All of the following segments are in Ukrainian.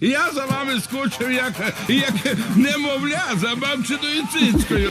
Я за вами скучив, як, як немовля за бабчиною цицькою.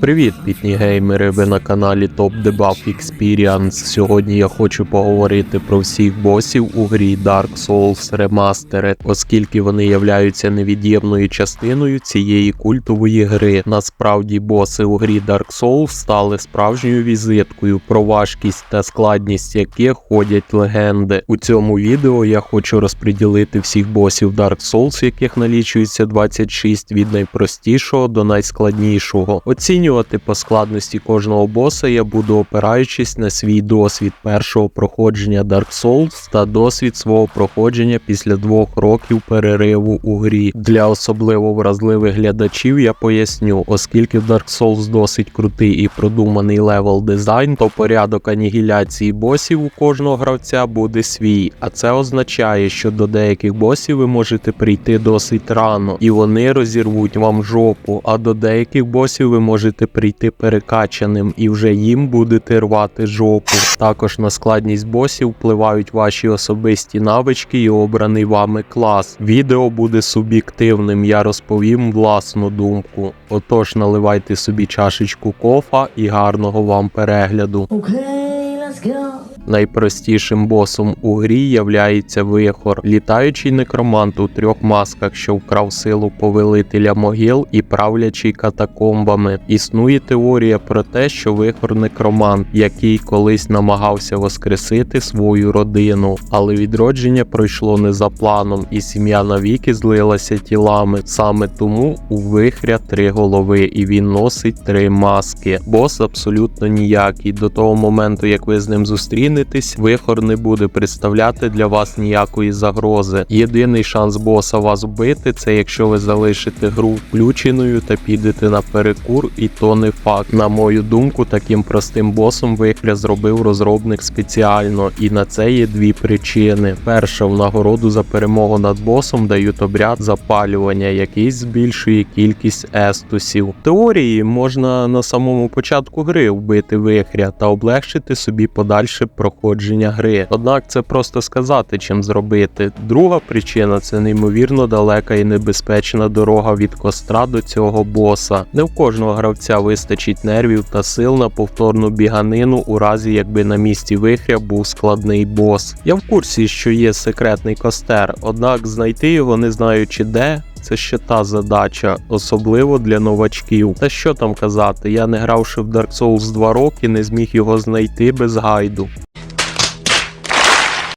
Привіт, пітні геймери! Ви на каналі Top Debuff Experience. Сьогодні я хочу поговорити про всіх босів у грі Dark Souls Remastered, оскільки вони являються невід'ємною частиною цієї культової гри. Насправді, боси у грі Dark Souls стали справжньою візиткою, про важкість та складність яких ходять легенди. У цьому відео я хочу розподілити всіх босів Dark Souls, яких налічується 26 від найпростішого до найскладнішого. Оцінювати по складності кожного боса я буду опираючись на свій досвід першого проходження Dark Souls та досвід свого проходження після двох років перериву у грі. Для особливо вразливих глядачів я поясню, оскільки в Dark Souls досить крутий і продуманий левел дизайн, то порядок анігіляції босів у кожного гравця буде свій, а це означає, що до деяких ви можете прийти досить рано, і вони розірвуть вам жопу. А до деяких босів ви можете прийти перекачаним і вже їм будете рвати жопу. Також на складність босів впливають ваші особисті навички і обраний вами клас. Відео буде суб'єктивним, я розповім власну думку. Отож, наливайте собі чашечку кофа і гарного вам перегляду. Okay, let's go. Найпростішим босом у грі являється вихор, літаючий некромант у трьох масках, що вкрав силу повелителя могил і правлячий катакомбами. Існує теорія про те, що вихор некромант, який колись намагався воскресити свою родину, але відродження пройшло не за планом, і сім'я навіки злилася тілами. Саме тому у вихря три голови, і він носить три маски. Бос абсолютно ніякий. До того моменту, як ви з ним зустрінетесь, вихор не буде представляти для вас ніякої загрози. Єдиний шанс боса вас вбити це якщо ви залишите гру включеною та підете на перекур, і то не факт. На мою думку, таким простим босом вихря зробив розробник спеціально, і на це є дві причини. Перша в нагороду за перемогу над босом дають обряд запалювання, який збільшує кількість естусів. В теорії можна на самому початку гри вбити вихря та облегшити собі подальше проходження гри. Однак це просто сказати, чим зробити. Друга причина це неймовірно далека і небезпечна дорога від костра до цього боса. Не в кожного гравця вистачить нервів та сил на повторну біганину, у разі якби на місці вихря був складний бос. Я в курсі, що є секретний костер, однак знайти його не знаючи де. Це ще та задача, особливо для новачків. Та що там казати, я не гравши в Dark Souls 2 роки, не зміг його знайти без гайду.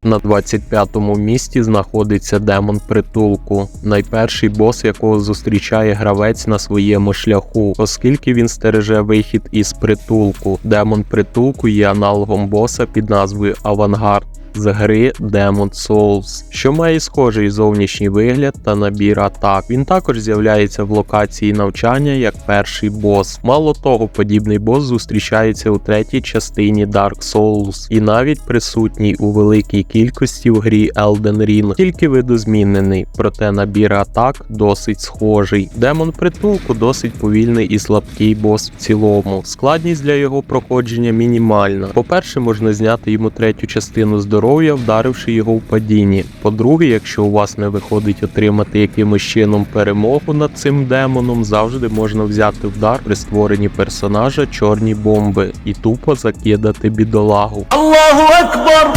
На 25-му місці знаходиться демон притулку, найперший бос, якого зустрічає гравець на своєму шляху, оскільки він стереже вихід із притулку. Демон притулку є аналогом боса під назвою Авангард. З гри Demon Souls, що має схожий зовнішній вигляд та набір атак. Він також з'являється в локації навчання як перший бос. Мало того, подібний бос зустрічається у третій частині Dark Souls і навіть присутній у великій кількості в грі Elden Ring, тільки видозмінений, проте набір атак досить схожий. Демон притулку досить повільний і слабкий бос в цілому. Складність для його проходження мінімальна. По-перше, можна зняти йому третю частину здоров'я, вдаривши його в падінні. По-друге, якщо у вас не виходить отримати якимось чином перемогу над цим демоном, завжди можна взяти вдар при створенні персонажа чорні бомби і тупо закидати бідолагу. Аллаху Акбар!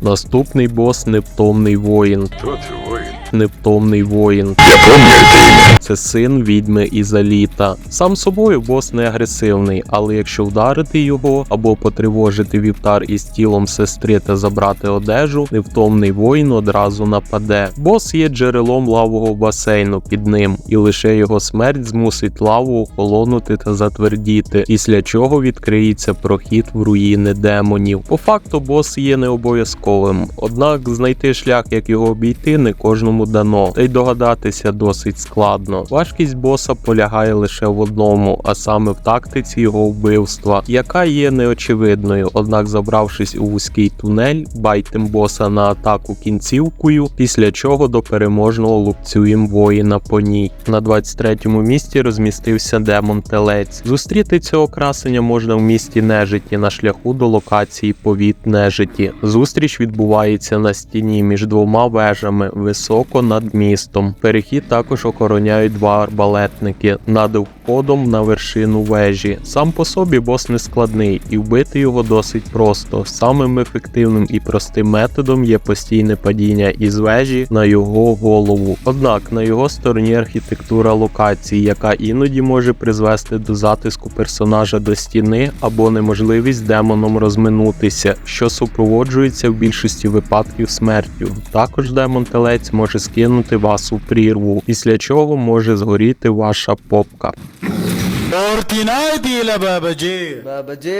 Наступний бос невтомний воїн. Хто це воїн? Невтомний воїн. Це син відьми Ізаліта. Сам собою бос не агресивний, але якщо вдарити його або потривожити вівтар із тілом сестри та забрати одежу, невтомний воїн одразу нападе. Бос є джерелом лавового басейну під ним, і лише його смерть змусить лаву охолонути та затвердіти, після чого відкриється прохід в руїни демонів. По факту бос є не обов'язковим, однак знайти шлях, як його обійти, не кожному йому дано, та й догадатися досить складно. Важкість боса полягає лише в одному, а саме в тактиці його вбивства, яка є неочевидною. Однак, забравшись у вузький тунель, байтим боса на атаку кінцівкою, після чого до переможного лупцюєм воїна по ній. На 23-му місці розмістився демон Телець. Зустріти цього красення можна в місті нежиті на шляху до локації повіт нежиті. Зустріч відбувається на стіні між двома вежами, високо над містом. Перехід також охороняють два арбалетники над входом на вершину вежі. Сам по собі бос не складний, і вбити його досить просто. Самим ефективним і простим методом є постійне падіння із вежі на його голову. Однак на його стороні архітектура локації, яка іноді може призвести до затиску персонажа до стіни або неможливість демоном розминутися, що супроводжується в більшості випадків смертю. Також демон телець може скинути вас у прірву, після чого може згоріти ваша попка. और किनाए दिला बाबा जी। बाबा जी।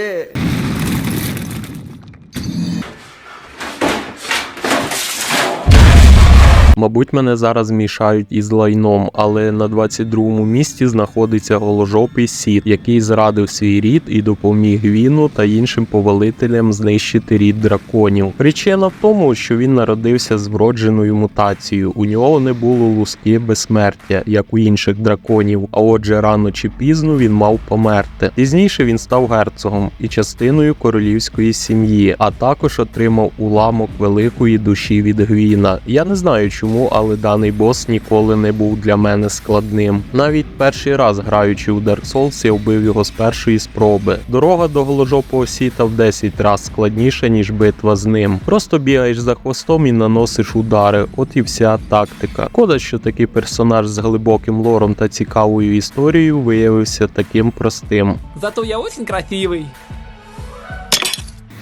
Мабуть, мене зараз змішають із лайном, але на 22-му місці знаходиться голожопий сіт, який зрадив свій рід і допоміг Гвіну та іншим повелителям знищити рід драконів. Причина в тому, що він народився з вродженою мутацією. У нього не було луски безсмертя, як у інших драконів. А отже, рано чи пізно він мав померти. Пізніше він став герцогом і частиною королівської сім'ї, а також отримав уламок великої душі від Гвіна. Я не знаю чому, але даний бос ніколи не був для мене складним. Навіть перший раз граючи у Dark Souls, я вбив його з першої спроби. Дорога до голожопого сіта в 10 разів складніша, ніж битва з ним. Просто бігаєш за хвостом і наносиш удари. От і вся тактика. Кода, що такий персонаж з глибоким лором та цікавою історією виявився таким простим. Зато я очень красивый.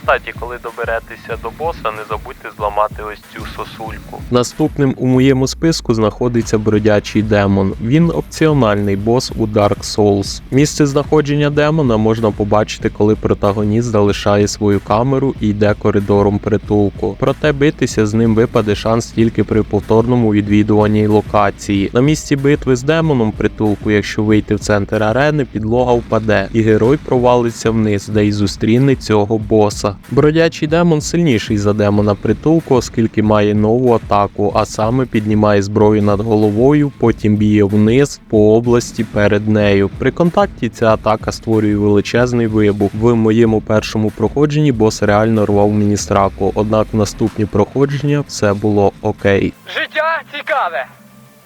Кстати, коли доберетеся до боса, не забудьте зламати ось цю сосульку. Наступним у моєму списку знаходиться бродячий демон. Він опціональний бос у Dark Souls. Місце знаходження демона можна побачити, коли протагоніст залишає свою камеру і йде коридором притулку. Проте битися з ним випаде шанс тільки при повторному відвідуванні локації. На місці битви з демоном притулку, якщо вийти в центр арени, підлога впаде, і герой провалиться вниз, де й зустріне цього боса. Бродячий демон сильніший за демона притулку, оскільки має нову атаку, а саме піднімає зброю над головою, потім б'є вниз по області перед нею. При контакті ця атака створює величезний вибух. В моєму першому проходженні бос реально рвав мені сраку, однак в наступні проходження все було окей. Життя цікаве.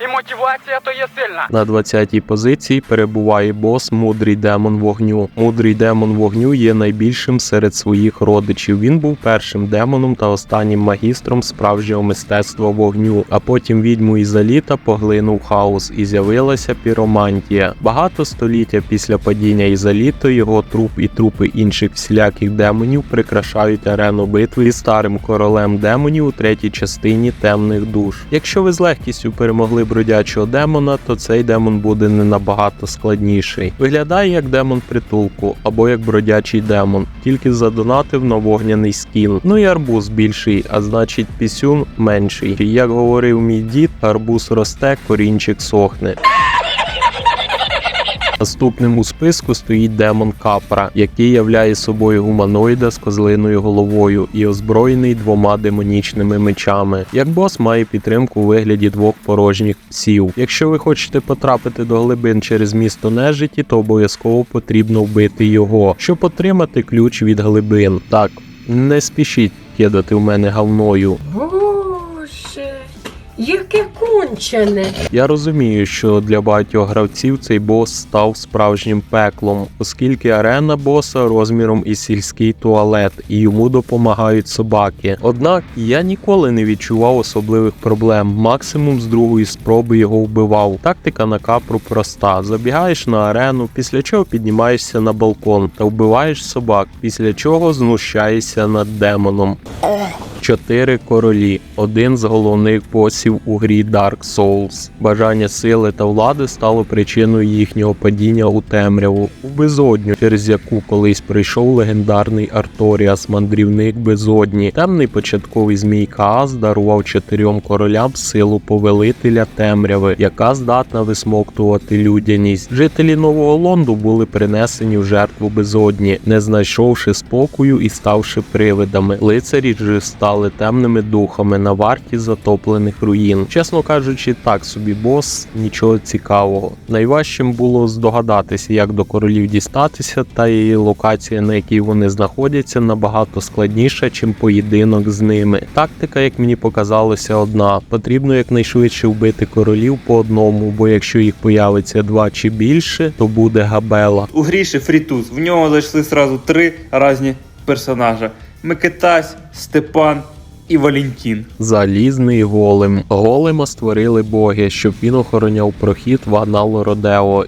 І мотивація то є сильна. На 20-й позиції перебуває бос Мудрий демон вогню. Мудрий демон вогню є найбільшим серед своїх родичів. Він був першим демоном та останнім магістром справжнього мистецтва вогню. А потім відьму Ізаліта поглинув хаос і з'явилася піромантія. Багато століття після падіння Ізаліту його труп і трупи інших всіляких демонів прикрашають арену битви із старим королем демонів у третій частині темних душ. Якщо ви з легкістю перемогли бродячого демона, то цей демон буде не набагато складніший. Виглядає як демон притулку або як бродячий демон, тільки задонатив на вогняний скін. Ну і арбуз більший, а значить пісюн менший. Як говорив мій дід, арбуз росте, корінчик сохне. Наступним у списку стоїть демон Капра, який являє собою гуманоїда з козлиною головою і озброєний двома демонічними мечами. Як бос має підтримку у вигляді двох порожніх псів. Якщо ви хочете потрапити до глибин через місто нежиті, то обов'язково потрібно вбити його, щоб отримати ключ від глибин. Так, не спішіть кидати в мене говною. Яке кончене. Я розумію, що для багатьох гравців цей бос став справжнім пеклом, оскільки арена боса розміром із сільський туалет, і йому допомагають собаки. Однак я ніколи не відчував особливих проблем. Максимум з другої спроби його вбивав. Тактика на капру проста: забігаєш на арену, після чого піднімаєшся на балкон та вбиваєш собак, після чого знущаєшся над демоном. Чотири королі, один з головних босів у грі Dark Souls. Бажання сили та влади стало причиною їхнього падіння у темряву, у безодню, через яку колись прийшов легендарний Арторіас, мандрівник безодні. Темний початковий змій Каас дарував чотирьом королям силу повелителя темряви, яка здатна висмоктувати людяність. Жителі Нового Лонду були принесені в жертву безодні, не знайшовши спокою і ставши привидами. Лицарі ж стали темними духами на варті затоплених руїн. Чесно кажучи, так собі бос нічого цікавого. Найважчим було здогадатися, як до королів дістатися, та її локація, на якій вони знаходяться, набагато складніша, чим поєдинок з ними. Тактика, як мені показалося, одна: потрібно якнайшвидше вбити королів по одному, бо якщо їх появиться два чи більше, то буде габела. У гріші Фрітус. В нього зайшли сразу три різні персонажа: Микитась, Степан і Валентін. Залізний голем. Голема створили боги, щоб він охороняв прохід в анал Родео.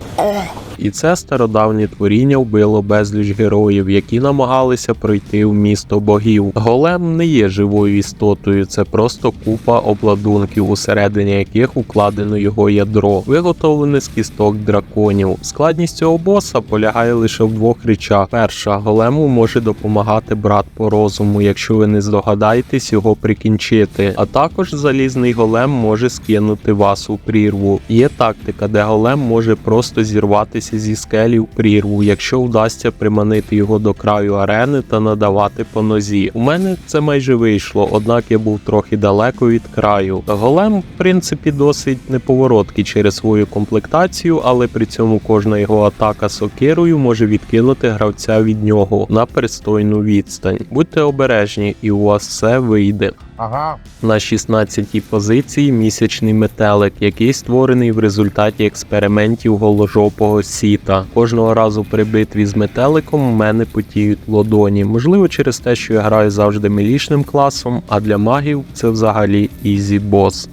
І це стародавнє творіння вбило безліч героїв, які намагалися пройти в місто богів. Голем не є живою істотою, це просто купа обладунків, усередині яких укладено його ядро, виготовлене з кісток драконів. Складність цього боса полягає лише в двох речах: перша, голему може допомагати брат по розуму, якщо ви не здогадаєтесь його прикінчити. А також залізний голем може скинути вас у прірву. Є тактика, де голем може просто зірватися зі скелі в прірву, якщо вдасться приманити його до краю арени та надавати по нозі. У мене це майже вийшло, однак я був трохи далеко від краю. Голем, в принципі, досить неповороткий через свою комплектацію, але при цьому кожна його атака сокирою може відкинути гравця від нього на пристойну відстань. Будьте обережні, і у вас все вийде. Ага. На 16-й позиції місячний метелик, який створений в результаті експериментів голожопого сіта. Кожного разу при битві з метеликом у мене потіють ладоні. Можливо, через те, що я граю завжди мілішним класом, а для магів це взагалі ізі бос.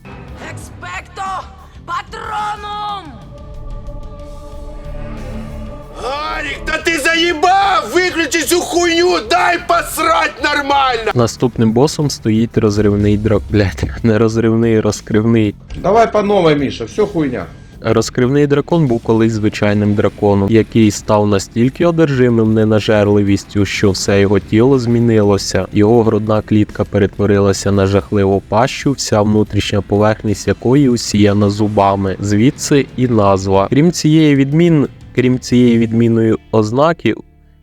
Гарик, да ты заебал! Выключи всю хуйню, дай посрать нормально! Наступним босом стоїть розривний драк. Блять, не розривний, розкривний. Давай по новой, Миша, все хуйня. Розкривний дракон був колись звичайним драконом, який став настільки одержимим ненажерливістю, що все його тіло змінилося. Його грудна клітка перетворилася на жахливу пащу, вся внутрішня поверхність якої усіяна зубами. Звідси і назва. Крім цієї відмін, крім цієї відмінної ознаки.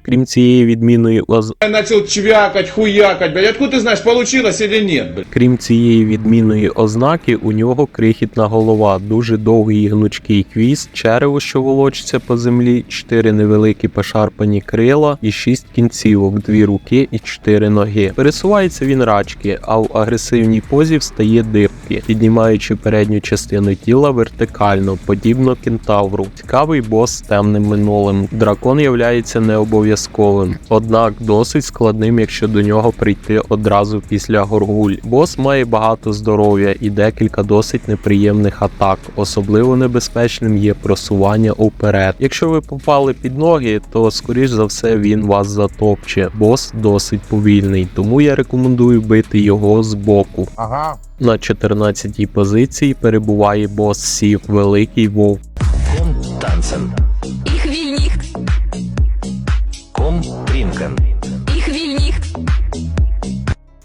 Крім цієї відмінної оз... Я начал чвякать, хуякать, блядь. Откуда ты знаешь, получилось или нет, блядь? Крім цієї відмінної ознаки, у нього крихітна голова, дуже довгий і гнучкий хвіст, черево, що волочиться по землі, чотири невеликі пошарпані крила і шість кінцівок, дві руки і чотири ноги. Пересувається він рачки, а в агресивній позі встає дибки, піднімаючи передню частину тіла вертикально, подібно кентавру. Цікавий бос з темним минулим. Дракон являється необов'язковим, однак досить складним, якщо до нього прийти одразу після горгуль. Бос має багато здоров'я і декілька досить неприємних атак. Особливо небезпечним є просування уперед. Якщо ви попали під ноги, то скоріш за все він вас затопче. Бос досить повільний, тому я рекомендую бити його з боку. Ага. На 14-й позиції перебуває бос Сів, великий вовк. Ich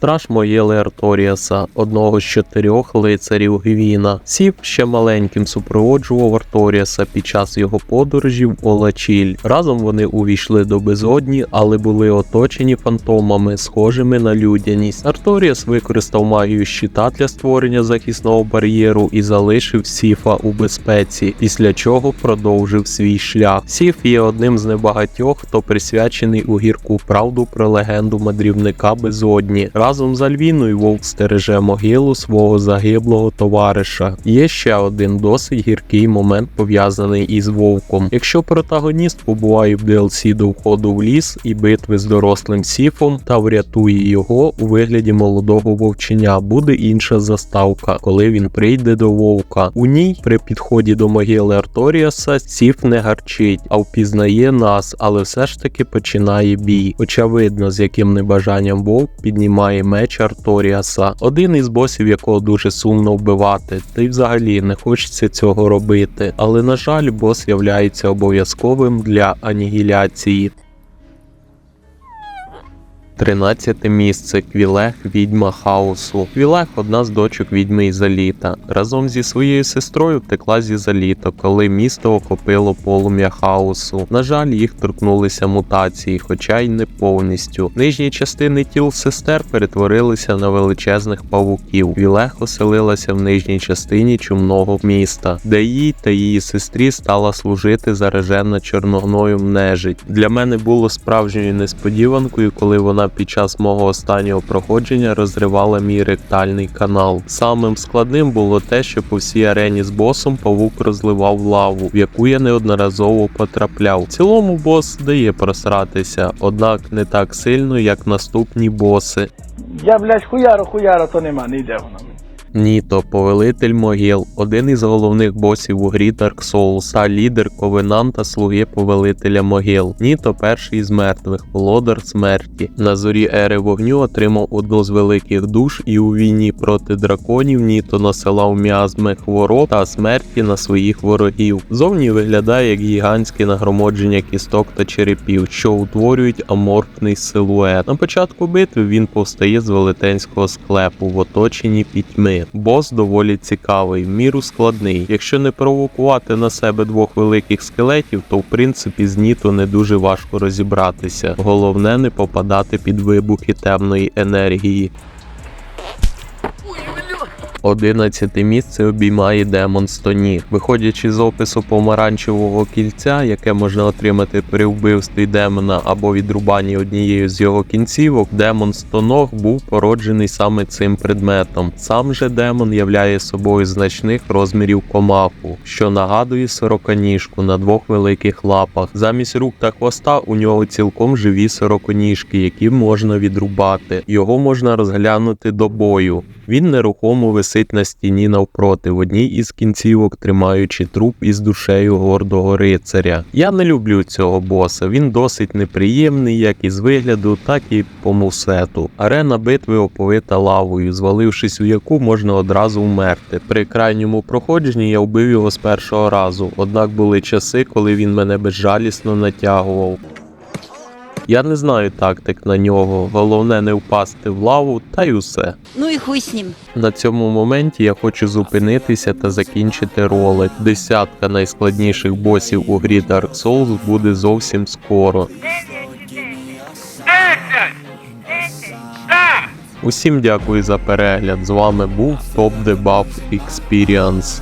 Страж могили Арторіаса, одного з чотирьох лицарів Гвіна. Сів ще маленьким супроводжував Арторіаса під час його подорожі в Олачіль. Разом вони увійшли до безодні, але були оточені фантомами, схожими на людяність. Арторіас використав магію щита для створення захисного бар'єру і залишив Сіфа у безпеці, після чого продовжив свій шлях. Сіф є одним з небагатьох, хто присвячений у гірку правду про легенду мандрівника безодні. Разом з Альвіною вовк стереже могилу свого загиблого товариша. Є ще один досить гіркий момент пов'язаний із вовком. Якщо протагоніст побуває в DLC до входу в ліс і битви з дорослим сіфом та врятує його у вигляді молодого вовченя, буде інша заставка, коли він прийде до вовка. У ній при підході до могили Арторіаса сіф не гарчить, а впізнає нас, але все ж таки починає бій. Очевидно, з яким небажанням вовк піднімає меч Арторіаса, один із босів, якого дуже сумно вбивати, та й взагалі не хочеться цього робити. Але на жаль, бос являється обов'язковим для анігіляції. 13 місце Квілех відьма хаосу. Квілех одна з дочок відьми Ізаліта. Разом зі своєю сестрою втекла з Ізаліта, коли місто охопило полум'я хаосу. На жаль, їх торкнулися мутації, хоча й не повністю. Нижні частини тіл сестер перетворилися на величезних павуків. Квілех оселилася в нижній частині чумного міста, де їй та її сестрі стала служити заражена чорногноєм нежить. Для мене було справжньою несподіванкою, коли вона під час мого останнього проходження розривала мій ректальний канал. Самим складним було те, що по всій арені з босом павук розливав лаву, в яку я неодноразово потрапляв. В цілому бос дає просратися, однак не так сильно, як наступні боси. Я, блядь, хуяро, хуяро, то нема, не йде воно. Ніто, повелитель могил, один із головних босів у грі Dark Souls, та лідер ковенанта слуги повелителя могил. Ніто перший із мертвих, володар смерті. На зорі ери вогню отримав одну з великих душ, і у війні проти драконів Ніто насилав м'язми хвороб та смерті на своїх ворогів. Зовні виглядає як гігантське нагромадження кісток та черепів, що утворюють аморфний силует. На початку битви він повстає з велетенського склепу в оточенні пітьми. Бос доволі цікавий, міру складний. Якщо не провокувати на себе двох великих скелетів, то в принципі з Ніто не дуже важко розібратися. Головне не попадати під вибухи темної енергії. 11 місце обіймає демон Стоні. Виходячи з опису помаранчевого кільця, яке можна отримати при вбивстві демона або відрубанні однією з його кінцівок, демон Стоног був породжений саме цим предметом. Сам же демон являє собою значних розмірів комаху, що нагадує сороконіжку на двох великих лапах. Замість рук та хвоста у нього цілком живі сороконіжки, які можна відрубати. Його можна розглянути до бою. Він нерухомо висить на стіні навпроти, в одній із кінцівок тримаючи труп із душею гордого рицаря. Я не люблю цього боса. Він досить неприємний, як із вигляду, так і по мусету. Арена битви оповита лавою, звалившись у яку можна одразу вмерти. При крайньому проходженні я вбив його з першого разу, однак були часи, коли він мене безжалісно натягував. Я не знаю тактик на нього, головне не впасти в лаву, та й усе. Ну і хуй з ним. На цьому моменті я хочу зупинитися та закінчити ролик. Десятка найскладніших босів у грі Dark Souls буде зовсім скоро. Усім дякую за перегляд. З вами був Top Debuff Experience.